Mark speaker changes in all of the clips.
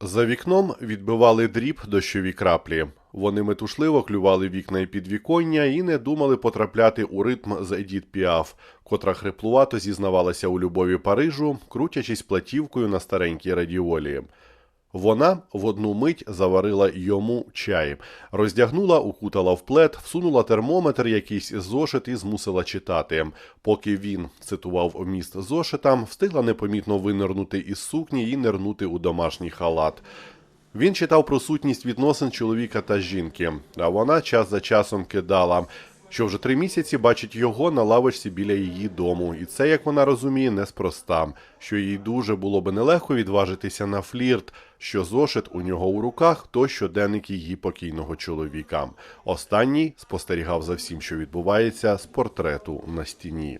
Speaker 1: За вікном відбивали дріб дощові краплі. Вони метушливо клювали вікна і підвіконня і не думали потрапляти у ритм з Едіт Піаф, котра хриплувато зізнавалася у любові Парижу, крутячись платівкою на старенькій радіолі. Вона в одну мить заварила йому чай, роздягнула, укутала в плед, всунула термометр якийсь зошит і змусила читати. Поки він цитував вміст зошита, встигла непомітно винирнути із сукні і нирнути у домашній халат. Він читав про сутність відносин чоловіка та жінки, а вона час за часом кидала, що вже три місяці бачить його на лавочці біля її дому, і це, як вона розуміє, неспроста, що їй дуже було би нелегко відважитися на флірт, що зошит у нього у руках, то щоденник її покійного чоловіка. Останній спостерігав за всім, що відбувається з портрету на стіні.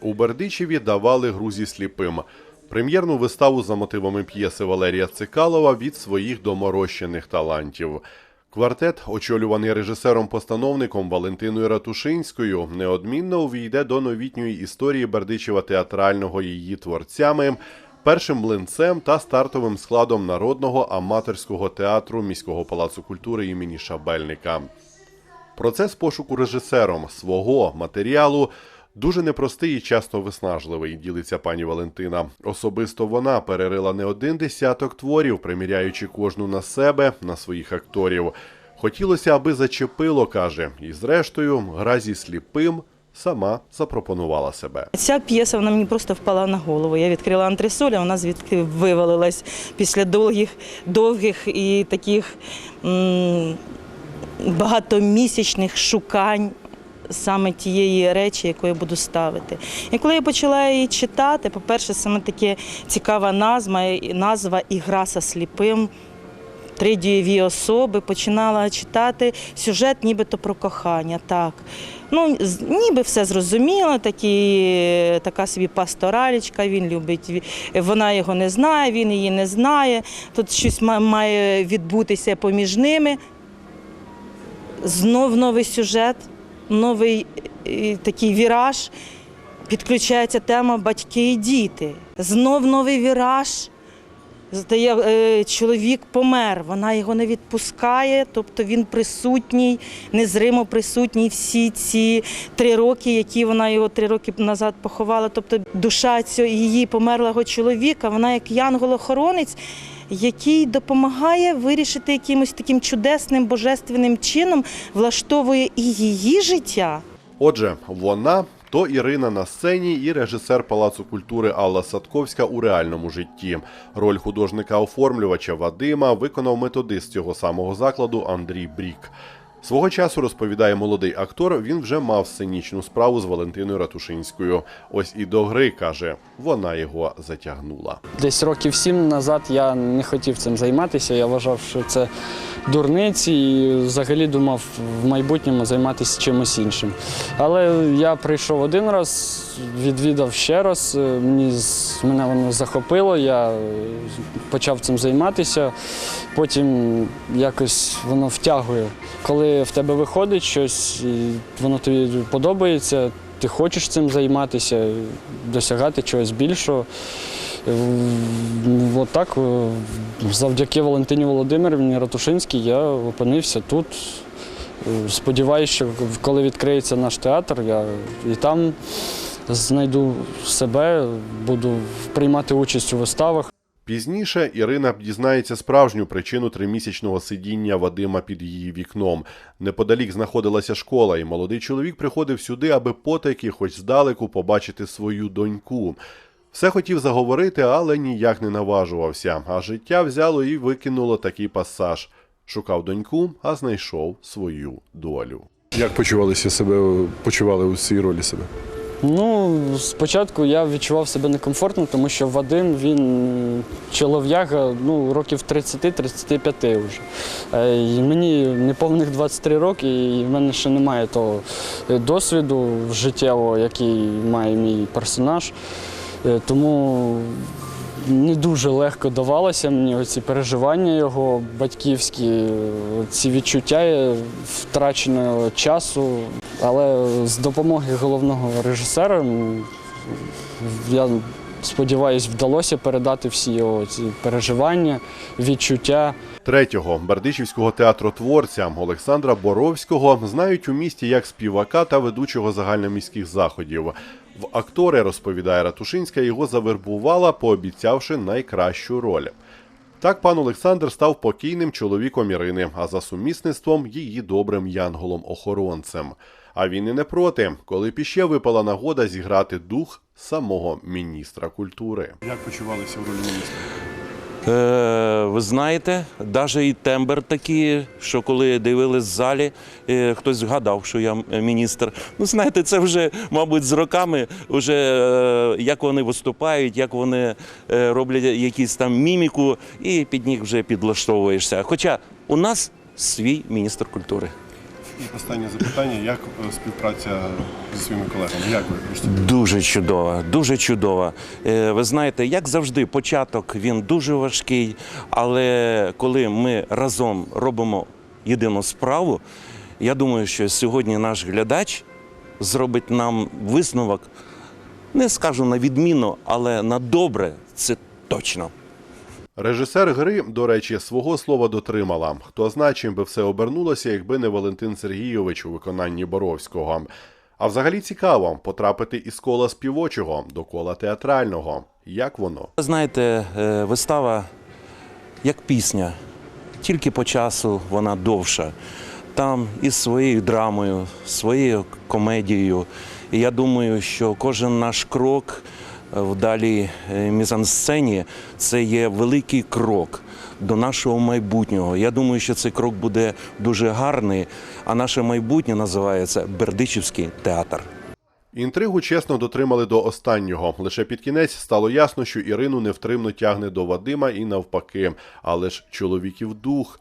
Speaker 1: У Бердичеві давали грузі сліпим. Прем'єрну виставу за мотивами п'єси Валерія Цикалова від своїх доморощених талантів. Квартет, очолюваний режисером-постановником Валентиною Ратушинською, неодмінно увійде до новітньої історії Бердичева театрального її творцями, першим млинцем та стартовим складом народного аматорського театру міського палацу культури імені Шабельника. Процес пошуку режисером свого матеріалу дуже непростий і часто виснажливий, ділиться пані Валентина. Особисто вона перерила не один десяток творів, приміряючи кожну на себе, на своїх акторів. Хотілося, аби зачепило, каже, і зрештою, гра зі сліпим сама запропонувала себе.
Speaker 2: Ця п'єса вона мені просто впала на голову. Я відкрила антресоль, а вона звідки вивалилась після довгих, довгих і таких м, багатомісячних шукань. Саме тієї речі, яку я буду ставити. І коли я почала її читати, по-перше, саме таке цікава назва, назва Ігра со сліпим. Три дієві особи починала читати сюжет нібито про кохання. Так. Ну, ніби все зрозуміло, такі, така собі пасторалічка, він любить, вона його не знає, він її не знає. Тут щось має відбутися поміж ними. Знов новий сюжет, новий е, такий віраж. Підключається тема батьки і діти. Знов новий віраж. Здає, е, чоловік помер, вона його не відпускає, тобто він присутній, незримо присутній всі ці три роки, які вона його три роки назад поховала. Тобто душа цього її померлого чоловіка, вона як янгол-охоронець, який допомагає вирішити якимось таким чудесним божественним чином, влаштовує і її життя.
Speaker 1: Отже, вона то Ірина на сцені і режисер Палацу культури Алла Садковська у реальному житті. Роль художника-оформлювача Вадима виконав методист цього самого закладу Андрій Брік. Свого часу розповідає молодий актор. Він вже мав сценічну справу з Валентиною Ратушинською. Ось і до гри каже, вона його затягнула.
Speaker 3: Десь років сім назад я не хотів цим займатися. Я вважав, що це дурниці і взагалі думав в майбутньому займатися чимось іншим. Але я прийшов один раз, відвідав ще раз. е, Мені мене воно захопило. Я е, почав цим займатися. Потім якось воно втягує. Коли в тебе виходить щось, і воно тобі подобається, ти хочеш цим займатися, досягати чогось більшого. Е, От так, е, завдяки Валентині Володимирівні Ратушинській я опинився тут. Е, Сподіваюся, що коли відкриється наш театр, я і там знайду себе, буду приймати участь у виставах.
Speaker 1: Пізніше Ірина дізнається справжню причину тримісячного сидіння Вадима під її вікном. Неподалік знаходилася школа, і молодий чоловік приходив сюди, аби потайки, хоч здалеку, побачити свою доньку. Все хотів заговорити, але ніяк не наважувався. А життя взяло і викинуло такий пасаж. Шукав доньку, а знайшов свою долю.
Speaker 4: Як почувалися себе, почували у цій ролі себе?
Speaker 3: Ну, спочатку я відчував себе некомфортно, тому що Вадим він чолов'яга ну, років 30-35 вже. Е, І мені неповних 23 роки, і в мене ще немає того е, досвіду життєвого, який має мій персонаж. Е, Тому не дуже легко давалося мені оці переживання його батьківські, ці відчуття втраченого часу. Але з допомоги головного режисера я сподіваюсь, вдалося передати всі його ці переживання, відчуття.
Speaker 1: Третього бердичівського театротворця Олександра Боровського знають у місті як співака та ведучого загальноміських заходів. В актори, розповідає Ратушинська, його завербувала, пообіцявши найкращу роль. Так пан Олександр став покійним чоловіком Ірини, а за сумісництвом її добрим янголом-охоронцем. А він і не проти, коли піще випала нагода зіграти дух самого міністра культури. Як почувалися в ролі міністра?
Speaker 5: Е, ви знаєте, навіть і тембр такий, що коли дивились в залі, е, хтось згадав, що я міністр. Ну, знаєте, це вже, мабуть, з роками, вже, е, як вони виступають, як вони е, роблять якісь там міміку, і під них вже підлаштовуєшся. Хоча у нас свій міністр культури.
Speaker 1: І останнє запитання: як е, співпраця зі своїми колегами? Як ви?
Speaker 5: Дуже чудово, дуже чудово. Е, Ви знаєте, як завжди, початок він дуже важкий, але коли ми разом робимо єдину справу, я думаю, що сьогодні наш глядач зробить нам висновок, не скажу на відміну, але на добре, це точно.
Speaker 1: Режисер гри, до речі, свого слова дотримала. Хто знає, чим би все обернулося, якби не Валентин Сергійович у виконанні Боровського. А взагалі цікаво потрапити із кола співочого до кола театрального. Як воно?
Speaker 5: Знаєте, е, вистава як пісня, тільки по часу вона довша. Там із своєю драмою, своєю комедією. І я думаю, що кожен наш крок в далі е, мізансцені це є великий крок до нашого майбутнього. Я думаю, що цей крок буде дуже гарний, а наше майбутнє називається Бердичівський театр.
Speaker 1: Інтригу чесно дотримали до останнього. Лише під кінець стало ясно, що Ірину невтримно тягне до Вадима і навпаки. Але ж чоловіків дух.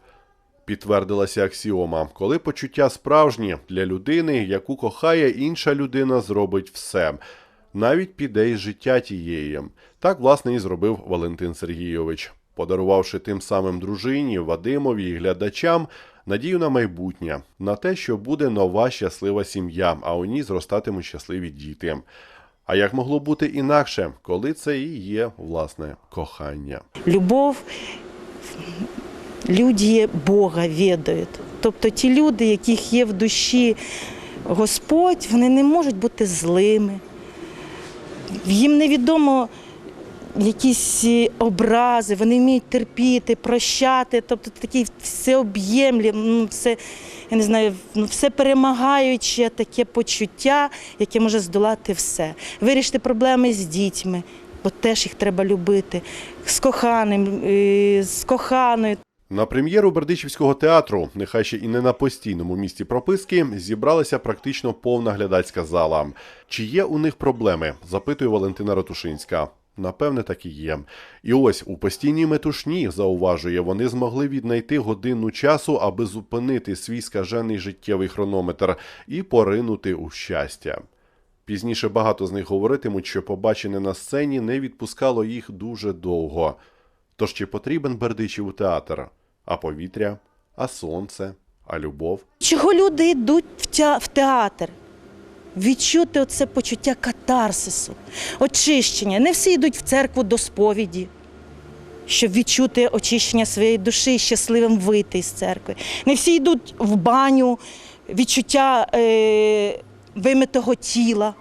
Speaker 1: Підтвердилася аксіома, коли почуття справжні для людини, яку кохає інша людина, зробить все, навіть піде із життя тієї. Так, власне, і зробив Валентин Сергійович, подарувавши тим самим дружині, Вадимові і глядачам надію на майбутнє, на те, що буде нова щаслива сім'я, а у ній зростатимуть щасливі діти. А як могло бути інакше, коли це і є власне кохання?
Speaker 2: Любов люди Бога відають. Тобто ті люди, яких є в душі Господь, вони не можуть бути злими. Їм невідомо якісь е, образи, вони вміють терпіти, прощати, тобто такі всеоб'ємлі, ну, все, я не знаю, ну, все перемагаюче таке почуття, яке може здолати все. Вирішити проблеми з дітьми, бо теж їх треба любити, з коханим, е, з коханою.
Speaker 1: На прем'єру Бердичівського театру, нехай ще і не на постійному місці прописки, зібралася практично повна глядацька зала. Чи є у них проблеми? запитує Валентина Ратушинська. Напевне, так і є. І ось у постійній метушні, зауважує, вони змогли віднайти годину часу, аби зупинити свій скажений життєвий хронометр і поринути у щастя. Пізніше багато з них говоритимуть, що побачене на сцені не відпускало їх дуже довго. Тож чи потрібен Бердичіву театр? А повітря, а сонце, а любов?
Speaker 2: Чого люди йдуть в театр? Відчути оце почуття катарсису, очищення. Не всі йдуть в церкву до сповіді, щоб відчути очищення своєї душі щасливим вийти з церкви. Не всі йдуть в баню, відчуття е, вимитого тіла.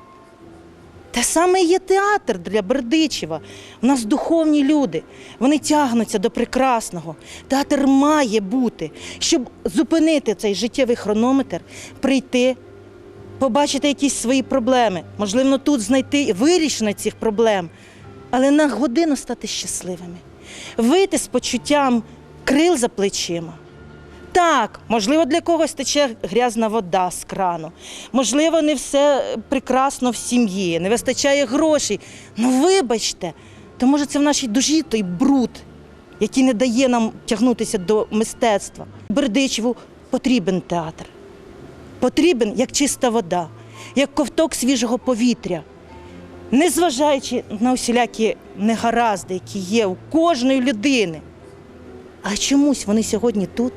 Speaker 2: Те саме є театр для Бердичева. У нас духовні люди, вони тягнуться до прекрасного. Театр має бути, щоб зупинити цей життєвий хронометр, прийти, побачити якісь свої проблеми, можливо, тут знайти вирішення цих проблем, але на годину стати щасливими, вийти з почуттям крил за плечима. Так, можливо, для когось тече грязна вода з крану. Можливо, не все прекрасно в сім'ї, не вистачає грошей. Ну, вибачте, то може це в нашій душі той бруд, який не дає нам тягнутися до мистецтва. Бердичеву потрібен театр. Потрібен як чиста вода, як ковток свіжого повітря. Незважаючи на усілякі негаразди, які є у кожної людини. Але чомусь вони сьогодні тут